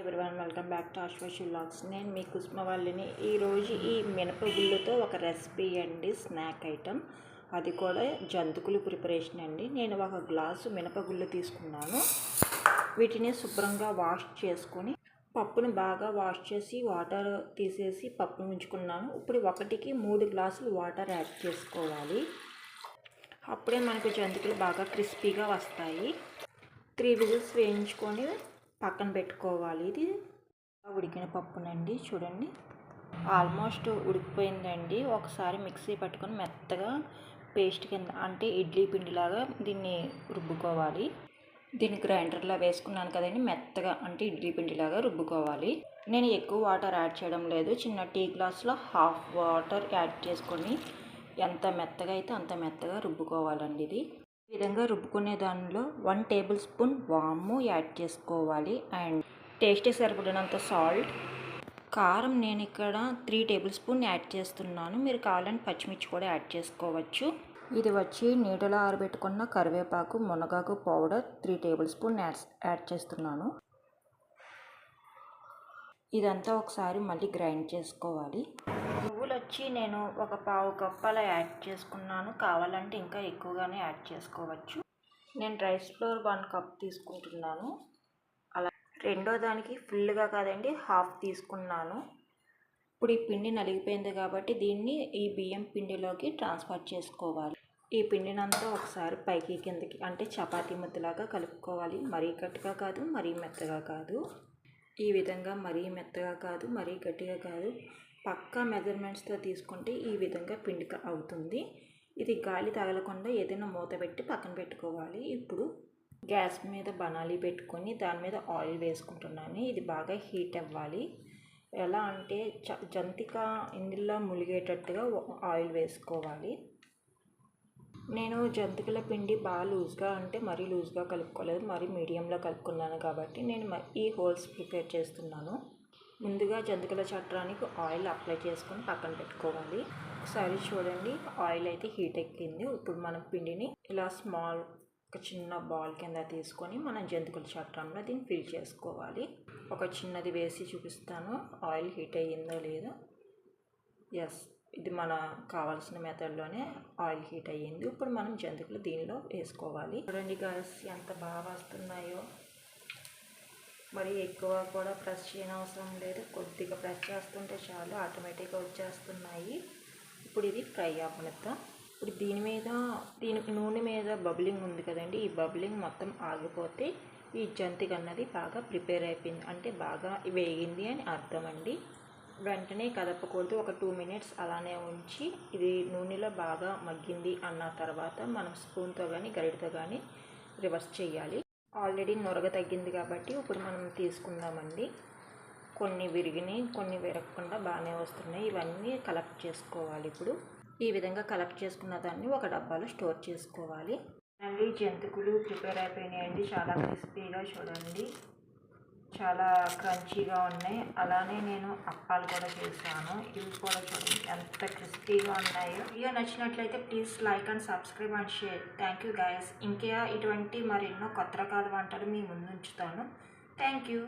Everyone welcome back to Ashwashi logs నేను మీ కుస్మ వాళ్ళని ఈరోజు ఈ మినపగుళ్ళతో ఒక రెసిపీ అండి స్నాక్ ఐటమ్ అది కూడా జంతుకులు ప్రిపరేషన్ అండి. నేను ఒక గ్లాసు మినపగుళ్ళు తీసుకున్నాను. వీటిని శుభ్రంగా వాష్ చేసుకొని పప్పును బాగా వాష్ చేసి వాటర్ తీసేసి పప్పు ఉంచుకున్నాను ఇప్పుడు ఒకటికి మూడు గ్లాసులు వాటర్ యాడ్ చేసుకోవాలి. అప్పుడే మనకు జంతికలు బాగా క్రిస్పీగా వస్తాయి. త్రీ విజిల్స్ వేయించుకొని పక్కన పెట్టుకోవాలి. ఇది ఉడికిన పప్పునండి చూడండి. ఆల్మోస్ట్ ఉడికిపోయిందండి. ఒకసారి మిక్సీ పట్టుకొని మెత్తగా పేస్ట్ కింద అంటే ఇడ్లీ పిండిలాగా దీన్ని రుబ్బుకోవాలి. దీన్ని గ్రైండర్లో వేసుకున్నాను కదండి. మెత్తగా అంటే ఇడ్లీ పిండిలాగా రుబ్బుకోవాలి. నేను ఎక్కువ వాటర్ యాడ్ చేయడం లేదు. చిన్న టీ గ్లాస్లో హాఫ్ వాటర్ యాడ్ చేసుకొని ఎంత మెత్తగా అయితే అంత మెత్తగా రుబ్బుకోవాలండి ఇది. ఈ విధంగా రుబ్బుకునే దానిలో వన్ టేబుల్ స్పూన్ వాము యాడ్ చేసుకోవాలి అండ్ టేస్టీ సరిపడినంత సాల్ట్ కారం నేను ఇక్కడ త్రీ టేబుల్ స్పూన్ యాడ్ చేస్తున్నాను. మీరు కావాలని పచ్చిమిర్చి కూడా యాడ్ చేసుకోవచ్చు. ఇది వచ్చి నీడలో ఆరబెట్టుకున్న కరివేపాకు మునగాకు powder three tablespoon add add చేస్తున్నాను. ఇదంతా ఒకసారి మళ్ళీ గ్రైండ్ చేసుకోవాలి. నువ్వులు వచ్చి నేను ఒక పావు కప్పు అలా యాడ్ చేసుకున్నాను. కావాలంటే ఇంకా ఎక్కువగానే యాడ్ చేసుకోవచ్చు. నేను రైస్ ఫ్లోర్ వన్ కప్ తీసుకుంటున్నాను. అలా రెండో దానికి ఫుల్గా కాదండి హాఫ్ తీసుకున్నాను. ఇప్పుడు ఈ పిండి నలిగిపోయింది కాబట్టి దీన్ని ఈ బియ్యం పిండిలోకి ట్రాన్స్ఫర్ చేసుకోవాలి. ఈ పిండినంతా ఒకసారి పైకి కిందకి అంటే చపాతీ ముద్దలాగా కలుపుకోవాలి. మరీ గట్టిగా కాదు మరీ మెత్తగా కాదు. ఈ విధంగా మరీ మెత్తగా కాదు మరీ గట్టిగా కాదు. పక్కా మెజర్మెంట్స్తో తీసుకుంటే ఈ విధంగా పిండి అవుతుంది. ఇది గాలి తగలకుండా ఏదైనా మూత పెట్టి పక్కన పెట్టుకోవాలి. ఇప్పుడు గ్యాస్ మీద బనాలి పెట్టుకొని దాని మీద ఆయిల్ వేసుకుంటున్నాను. ఇది బాగా హీట్ అవ్వాలి. ఎలా అంటే చ జంతిక ఇందులో ములిగేటట్టుగా ఆయిల్ వేసుకోవాలి. నేను జంతికల పిండి బాగా లూజ్గా అంటే మరీ లూజ్గా కలుపుకోలేదు. మరీ మీడియంలో కలుపుకున్నాను కాబట్టి నేను ఈ హోల్స్ ప్రిపేర్ చేస్తున్నాను. ముందుగా జంతికల చట్రానికి ఆయిల్ అప్లై చేసుకొని పక్కన పెట్టుకోవాలి. ఒకసారి చూడండి ఆయిల్ అయితే హీట్ ఎక్కింది. ఇప్పుడు మనం పిండిని ఇలా స్మాల్ ఒక చిన్న బాల్ కింద తీసుకొని మనం జంతికల చట్రంలో దీన్ని ఫిల్ చేసుకోవాలి. ఒక చిన్నది వేసి చూపిస్తాను. ఆయిల్ హీట్ అయ్యిందో లేదో. ఎస్ ఇది మన కావాల్సిన మెథడ్లోనే ఆయిల్ హీట్ అయ్యింది. ఇప్పుడు మనం జంతికలు దీనిలో వేసుకోవాలి. చూడండి గాయస్ ఎంత బాగా వస్తున్నాయో. మరి ఎక్కువ కూడా ప్రెస్ చేయని అవసరం లేదు. కొద్దిగా ప్రెస్ చేస్తుంటే చాలు ఆటోమేటిక్గా వచ్చేస్తున్నాయి. ఇప్పుడు ఇది ఫ్రై అవ్వనిద్దాం ఇప్పుడు దీని మీద దీని నూనె మీద బబ్లింగ్ ఉంది కదండి. ఈ బబ్లింగ్ మొత్తం ఆగిపోతే ఈ జంతిక అన్నది బాగా ప్రిపేర్ అయిపోయింది. అంటే బాగా వేగింది అని అర్థం అండి. వెంటనే కదపకూడదు. ఒక టూ మినిట్స్ అలానే ఉంచి ఇది నూనెలో బాగా మగ్గింది అన్న తర్వాత మనం స్పూన్తో కానీ గరిటతో కానీ రివర్స్ చేయాలి. ఆల్రెడీ నొరగ తగ్గింది కాబట్టి ఇప్పుడు మనం తీసుకుందామండి. కొన్ని విరిగినాయి కొన్ని విరగకుండా బాగానే వస్తున్నాయి. ఇవన్నీ కలెక్ట్ చేసుకోవాలి ఇప్పుడు. ఈ విధంగా కలెక్ట్ చేసుకున్న దాన్ని ఒక డబ్బాలో స్టోర్ చేసుకోవాలి. అండి జంతుకులు ప్రిపేర్ అయిపోయినాయండి. చాలా క్రిస్పీగా చూడండి. చాలా క్రంచీగా ఉన్నాయి. అలానే నేను అప్పాలు కూడా చేశాను. ఇవి కూడా చూడండి ఎంత క్రిస్పీగా ఉన్నాయో. వీడియో నచ్చినట్లయితే please like and subscribe and share. Thank you guys ఇంకా ఇటువంటి మరెన్నో కొత్త రకాల వంటలు మీ ముందుంచుతాను థ్యాంక్ యూ.